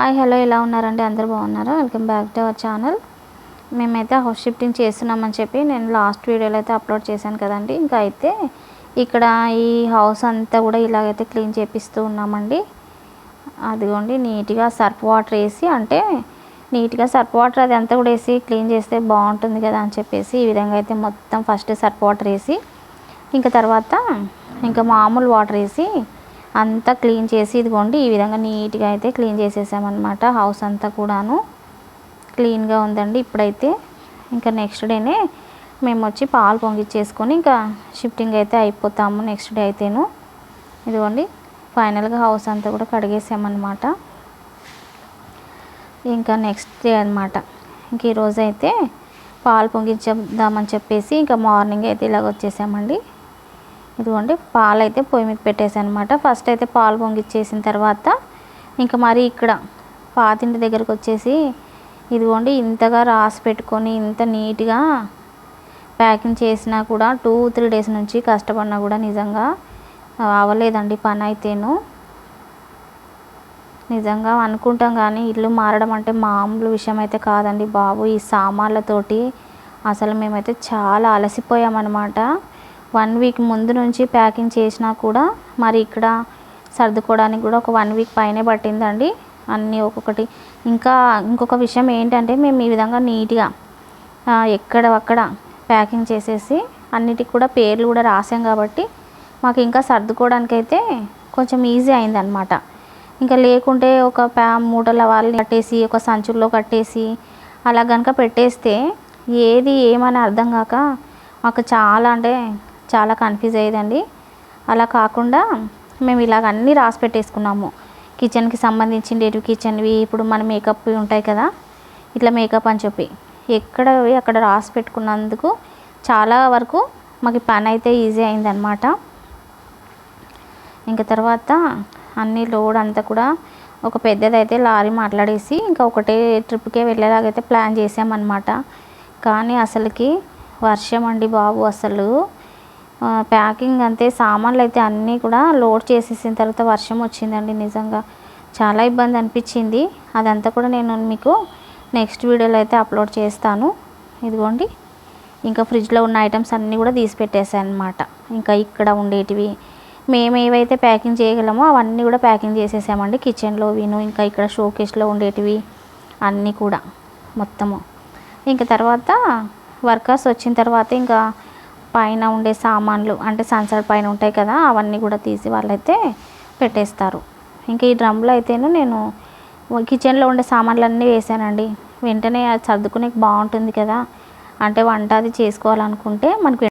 Hi hello ఎలా ఉన్నారండి? అందరు బాగున్నారు? Welcome back to our channel. మేమైతే హౌస్ షిఫ్టింగ్ చేస్తున్నామని చెప్పి నేను లాస్ట్ వీడియోలో అయితే అప్లోడ్ చేశాను కదండి. ఇంకా అయితే ఇక్కడ ఈ హౌస్ అంతా కూడా ఇలాగైతే క్లీన్ చేపిస్తూ ఉన్నామండి. అదిగోండి నీట్గా సర్ఫ్ వాటర్ వేసి అంటే నీట్గా సర్ఫ్ వాటర్ అది అంతా కూడా వేసి క్లీన్ చేస్తే బాగుంటుంది కదా అని చెప్పేసి ఈ విధంగా అయితే మొత్తం ఫస్ట్ సర్ఫ్ వాటర్ వేసి ఇంకా తర్వాత ఇంకా మామూలు వాటర్ వేసి అంతా క్లీన్ చేసి ఇదిగోండి ఈ విధంగా నీట్గా అయితే క్లీన్ చేసేసామన్నమాట హౌస్ అంతా కూడాను. క్లీన్గా ఉందండి ఇప్పుడైతే. ఇంకా నెక్స్ట్ డేనే మేము వచ్చి పాలు పొంగిచ్చేసుకొని ఇంకా షిఫ్టింగ్ అయితే అయిపోతాము నెక్స్ట్ డే అయితేను. ఇదిగోండి ఫైనల్గా హౌస్ అంతా కూడా కడిగేసామన్నమాట. ఇంకా నెక్స్ట్ డే అనమాట ఇంక ఈరోజు అయితే పాలు పొంగించేద్దామని చెప్పేసి ఇంకా మార్నింగ్ అయితే ఇలాగ వచ్చేసామండి. ఇదిగోండి పాలు అయితే పొయ్యి మీద పెట్టేసాను అనమాట ఫస్ట్ అయితే పాలు పొంగిచ్చేసిన తర్వాత ఇంకా మరి ఇక్కడ పాతింటి దగ్గరకు వచ్చేసి ఇదిగోండి ఇంతగా రాసి పెట్టుకొని ఇంత నీట్గా ప్యాకింగ్ చేసినా కూడా టూ త్రీ డేస్ నుంచి కష్టపడినా కూడా నిజంగా అవ్వలేదండి పని అయితేను. నిజంగా అనుకుంటాం కానీ ఇల్లు మారడం అంటే మామూలు విషయం అయితే కాదండి బాబు. ఈ సామాన్లతోటి అసలు మేమైతే చాలా అలసిపోయామన్నమాట. వన్ వీక్ ముందు నుంచి ప్యాకింగ్ చేసినా కూడా మరి ఇక్కడ సర్దుకోవడానికి కూడా ఒక వన్ వీక్ పైనే పట్టిందండి. అన్నీ ఒక్కొక్కటి. ఇంకా ఇంకొక విషయం ఏంటంటే మేము ఈ విధంగా నీట్గా ఎక్కడ అక్కడ ప్యాకింగ్ చేసేసి అన్నిటికి కూడా పేర్లు కూడా రాసాం కాబట్టి మాకు ఇంకా సర్దుకోవడానికి అయితే కొంచెం ఈజీ అయిందనమాట ఇంకా లేకుంటే ఒక ప్యా మూటల వాళ్ళని కట్టేసి ఒక సంచుల్లో కట్టేసి అలా కనుక పెట్టేస్తే ఏది ఏమని అర్థం కాక మాకు చాలా అంటే చాలా కన్ఫ్యూజ్ అయ్యేదండి. అలా కాకుండా మేము ఇలాగ అన్నీ రాసి పెట్టేసుకున్నాము. కిచెన్కి సంబంధించినవి కిచెన్వి ఇప్పుడు మన మేకప్ ఉంటాయి కదా ఇట్లా మేకప్ అని చెప్పి. ఎక్కడ అక్కడ రాసి పెట్టుకున్నందుకు చాలా వరకు మాకు పని అయితే ఈజీ అయిందనమాట ఇంకా తర్వాత అన్ని లోడ్ అంతా కూడా ఒక పెద్దదైతే లారీ మాట్లాడేసి ఇంకా ఒకటే ట్రిప్కే వెళ్ళేలాగైతే ప్లాన్ చేసామన్నమాట. కానీ అసలుకి వర్షం అండి బాబు అసలు. ప్యాకింగ్ అంతే సామాన్లు అయితే అన్నీ కూడా లోడ్ చేసేసిన తర్వాత వర్షం వచ్చిందండి నిజంగా. చాలా ఇబ్బంది అనిపించింది. అదంతా కూడా నేను మీకు నెక్స్ట్ వీడియోలో అయితే అప్లోడ్ చేస్తాను. ఇదిగోండి. ఇంకా ఫ్రిడ్జ్లో ఉన్న ఐటమ్స్ అన్నీ కూడా తీసి పెట్టేశాను అనమాట ఇంకా ఇక్కడ ఉండేటివి. మేము ఏవైతే ప్యాకింగ్ చేయగలమో అవన్నీ కూడా ప్యాకింగ్ చేసేసామండి. కిచెన్లో విను ఇంకా ఇక్కడ షోకేస్లో ఉండేటివి అన్నీ కూడా మొత్తము. ఇంకా తర్వాత వర్కర్స్ వచ్చిన తర్వాత ఇంకా పైన ఉండే సామాన్లు అంటే సన్సైడ్ పైన ఉంటాయి కదా అవన్నీ కూడా తీసి వాళ్ళైతే పెట్టేస్తారు. ఇంకా ఈ డ్రమ్లో అయితేను నేను కిచెన్లో ఉండే సామాన్లన్నీ వేసానండి. వెంటనే అది సర్దుకునే బాగుంటుంది కదా. అంటే వంట అది చేసుకోవాలనుకుంటే మనకి